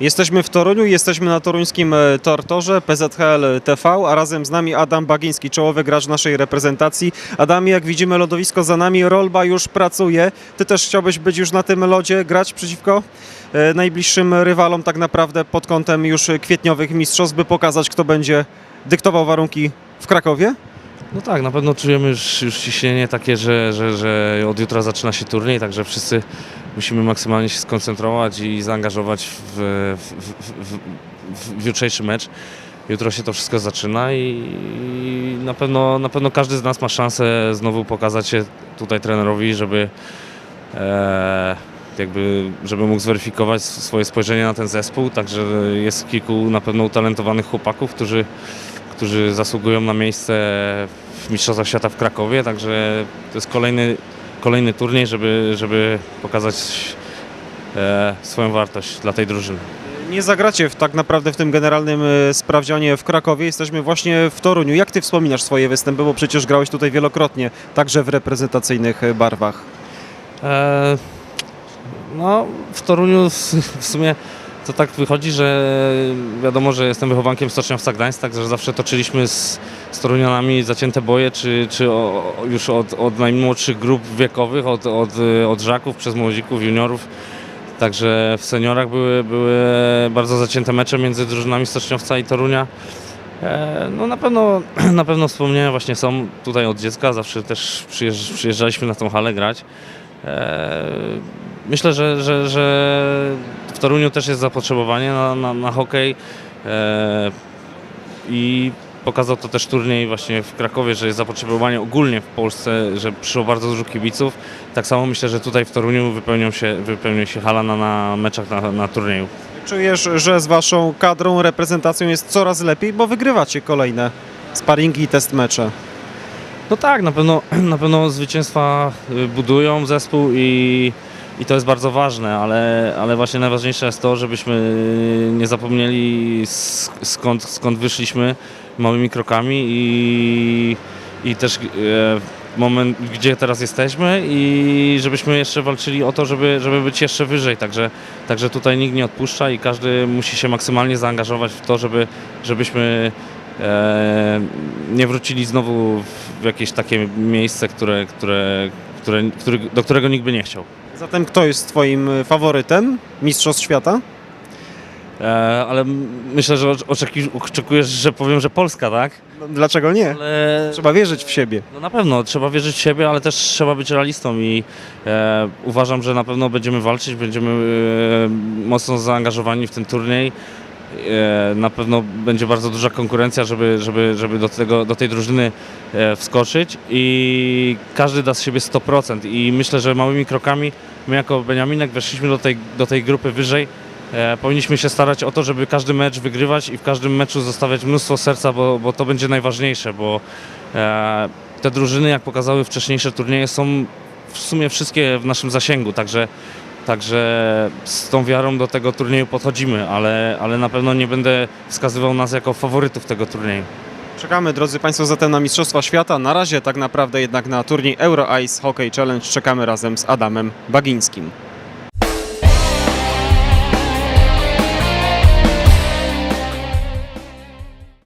Jesteśmy w Toruniu, jesteśmy na toruńskim e, tortorze PZHL TV, a razem z nami Adam Bagiński, czołowy gracz naszej reprezentacji. Adamie, jak widzimy lodowisko za nami, Rolba już pracuje. Ty też chciałbyś być już na tym lodzie, grać przeciwko e, najbliższym rywalom tak naprawdę pod kątem już kwietniowych mistrzostw, by pokazać kto będzie dyktował warunki w Krakowie? No tak, na pewno czujemy już, już ciśnienie takie, że, że, że od jutra zaczyna się turniej, także wszyscy musimy maksymalnie się skoncentrować i zaangażować w, w, w, w, jutrzejszy mecz. Jutro się to wszystko zaczyna i, i na, pewno, na pewno każdy z nas ma szansę znowu pokazać się tutaj trenerowi, żeby, e, jakby, żeby mógł zweryfikować swoje spojrzenie na ten zespół. Także jest kilku na pewno utalentowanych chłopaków, którzy, którzy zasługują na miejsce w Mistrzostwach Świata w Krakowie, także to jest kolejny, kolejny turniej, żeby, żeby pokazać e, swoją wartość dla tej drużyny. Nie zagracie w, tak naprawdę w tym generalnym e, sprawdzianie w Krakowie, jesteśmy właśnie w Toruniu. Jak ty wspominasz swoje występy, bo przecież grałeś tutaj wielokrotnie, także w reprezentacyjnych e, barwach. E, no, w Toruniu w, w sumie to tak wychodzi, że wiadomo, że jestem wychowankiem Stoczniowca Gdańsk, także zawsze toczyliśmy z, z Torunianami zacięte boje, czy, czy o, już od, od najmłodszych grup wiekowych, od, od, od żaków przez młodzików, juniorów. Także w seniorach były, były bardzo zacięte mecze między drużynami Stoczniowca i Torunia. E, No na pewno, na pewno wspomnienia właśnie są tutaj od dziecka, zawsze też przyjeżdż, przyjeżdżaliśmy na tą halę grać. E, Myślę, że, że, że Toruniu też jest zapotrzebowanie na, na, na hokej e, i pokazał to też turniej właśnie w Krakowie, że jest zapotrzebowanie ogólnie w Polsce, że przyszło bardzo dużo kibiców. Tak samo myślę, że tutaj w Toruniu wypełnią się, wypełni się hala na, na meczach na, na turnieju. Czujesz, że z waszą kadrą, reprezentacją jest coraz lepiej, bo wygrywacie kolejne sparingi i test mecze. No tak, na pewno, na pewno zwycięstwa y, budują zespół i, i to jest bardzo ważne, ale, ale właśnie najważniejsze jest to, żebyśmy nie zapomnieli sk- skąd, skąd wyszliśmy małymi krokami i, i też e, moment, gdzie teraz jesteśmy i żebyśmy jeszcze walczyli o to, żeby, żeby być jeszcze wyżej. Także, także tutaj nikt nie odpuszcza i każdy musi się maksymalnie zaangażować w to, żeby, żebyśmy e, nie wrócili znowu w jakieś takie miejsce, które, które, które, do którego nikt by nie chciał. Zatem kto jest twoim e, faworytem Mistrzostw Świata? E, ale myślę, że oczekujesz, że powiem, że Polska, tak? No, dlaczego nie? Ale Trzeba wierzyć w siebie. no na pewno trzeba wierzyć w siebie, ale też trzeba być realistą i e, uważam, że na pewno będziemy walczyć, będziemy e, mocno zaangażowani w ten turniej. E, na pewno będzie bardzo duża konkurencja, żeby, żeby, żeby do, tego, do tej drużyny e, wskoczyć i każdy da z siebie 100% i myślę, że małymi krokami my jako Beniaminek weszliśmy do tej, do tej grupy wyżej. E, powinniśmy się starać o to, żeby każdy mecz wygrywać i w każdym meczu zostawiać mnóstwo serca, bo, bo to będzie najważniejsze, bo te drużyny, jak pokazały wcześniejsze turnieje, są w sumie wszystkie w naszym zasięgu, także, także z tą wiarą do tego turnieju podchodzimy, ale, ale na pewno nie będę wskazywał nas jako faworytów tego turnieju. Czekamy, drodzy Państwo, zatem na Mistrzostwa Świata. Na razie tak naprawdę jednak na turniej Euro Ice Hockey Challenge czekamy razem z Adamem Bagińskim.